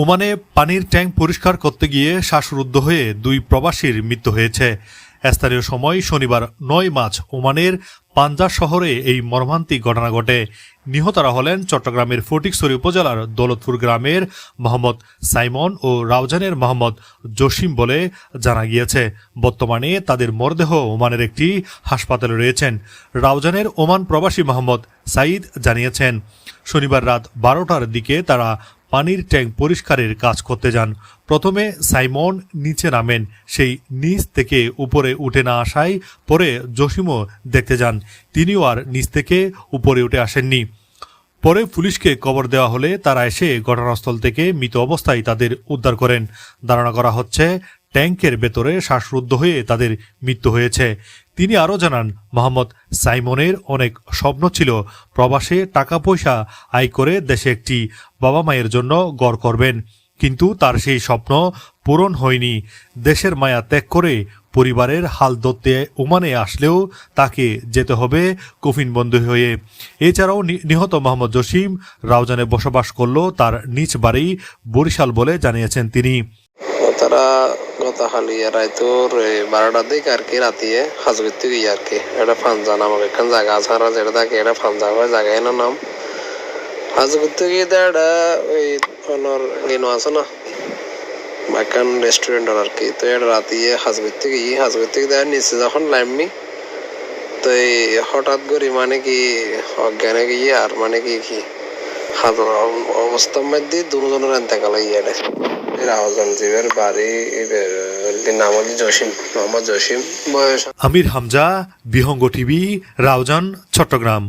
ওমানে পানির ট্যাঙ্ক পরিষ্কার করতে গিয়ে শ্বাসরুদ্ধ হয়ে দুই প্রবাসীর মৃত্যু হয়েছে। স্থানীয় সময় শনিবার নয় মার্চ ওমানের পাঞ্জা শহরে এই মর্মান্তিক ঘটনা ঘটে। নিহতরা হলেন চট্টগ্রামের ফটিকছড়ি উপজেলার দৌলতপুর গ্রামের মোহাম্মদ সাইমন ও রাউজানের মোহাম্মদ জসিম বলে জানা গিয়েছে। বর্তমানে তাদের মরদেহ ওমানের একটি হাসপাতালে রয়েছেন। রাউজানের ওমান প্রবাসী মোহাম্মদ সাইদ জানিয়েছেন, শনিবার রাত বারোটার দিকে তারা পানির ট্যাঙ্ক পরিষ্কারের কাজ করতে যান। প্রথমে সাইমন নিচে নামেন। সেই নিচ থেকে উপরে উঠে না আসায় পরে জসিমও দেখতে যান। তিনিও আর নিচ থেকে উপরে উঠে আসেননি। পরে পুলিশকে কবর দেওয়া হলে তারা এসে ঘটনাস্থল থেকে মৃত অবস্থায় তাদের উদ্ধার করেন। ধারণা করা হচ্ছে ট্যাঙ্কের ভেতরে শ্বাসরুদ্ধ হয়ে তাদের মৃত্যু হয়েছে। তিনি আরও জানান, মোহাম্মদ সাইমনের অনেক স্বপ্ন ছিল, প্রবাসে টাকা পয়সা আয় করে দেশে একটি বাবা মায়ের জন্য গড় করবেন। কিন্তু তার সেই স্বপ্ন পূরণ হয়নি। দেশের মায়া ত্যাগ করে পরিবারের হাল ধরতে ওমানে আসলেও তাকে যেতে হবে কফিনবন্দি হয়ে। এছাড়াও নিহত মোহাম্মদ জসিম রাউজানে বসবাস করল তার নিজ বাড়ি বরিশাল বলে জানিয়েছেন তিনি। তারা গতকালি রাইতোর বারোটার দিকে আর কি, রাতিয়ে হাজগির থেকে গিয়ে আর কি। এটা ফানজা নামক একখান জায়গা আছে আর যেটা থাকে, এটা ফানজা হয় জায়গা এনার নাম। হাজগির থেকে গিয়ে এটা ওই অনর গেনো আছে না? একখান রেস্টুরেন্ট আর কি। তো এটা রাতিয়ে হাজগির থেকে গিয়ে হাজগির থেকে দেয় নিচে যখন লাইমনি তো এই হঠাৎ করে মানে কি অজ্ঞানে গিয়ে আর মানে কি কি? হাত অবস্থার মধ্যে দুজনের এন্তেকাল গিয়ে রাহজন আমির হামজা বিহঙ্গ টিভি রাউজান চট্টগ্রাম।